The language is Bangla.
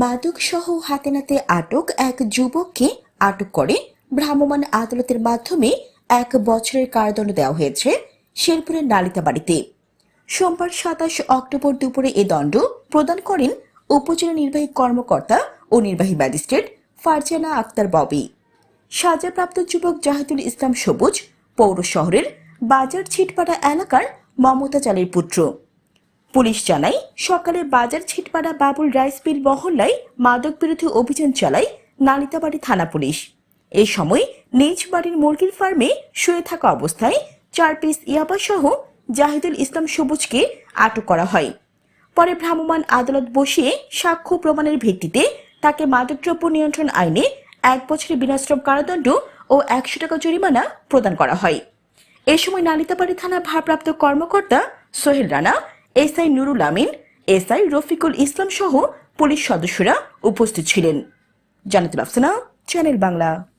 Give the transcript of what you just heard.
মাদক সহ হাতে নাতে আটক এক যুবককে আটক করে ভ্রাম্যমাণ আদালতের মাধ্যমে এক বছরের কারাদণ্ড দেওয়া হয়েছে শেরপুরের নালিতাবাড়িতে। সোমবার সাতাশ অক্টোবর দুপুরে এ দণ্ড প্রদান করেন উপজেলা নির্বাহী কর্মকর্তা ও নির্বাহী ম্যাজিস্ট্রেট ফারজানা আক্তার ববি। সাজাপ্রাপ্ত যুবক জাহিদুল ইসলাম সবুজ, পৌর শহরের বাজার ছিটপাড়া এলাকার মমতা চালের পুত্র। পুলিশ জানায়, সকালে বাজার ছিটপাড়া বাবুল রাইস মিল মহল্লায় মাদক বিরোধী অভিযান চালায় নালিতাবাড়ি থানা পুলিশ। এই সময় নিজ বাড়ির মুরগির ফার্মে শুয়ে থাকা অবস্থায় চার পিস ইয়াবা সহ জাহিদুল ইসলাম সবুজকে আটক করা হয়। পরে ভ্রাম্যমাণ আদালত বসিয়ে সাক্ষ্য প্রমাণের ভিত্তিতে তাকে মাদকদ্রব্য নিয়ন্ত্রণ আইনে এক বছরের বিনাশ্রম কারাদণ্ড ও একশো টাকা জরিমানা প্রদান করা হয়। এ সময় নালিতাবাড়ি থানার ভারপ্রাপ্ত কর্মকর্তা সোহেল রানা এসআই নুরুল আমিন, এসআই রফিকুল ইসলাম সহ পুলিশ সদস্যরা উপস্থিত ছিলেন। জানাতে আফসানা চ্যানেল বাংলা।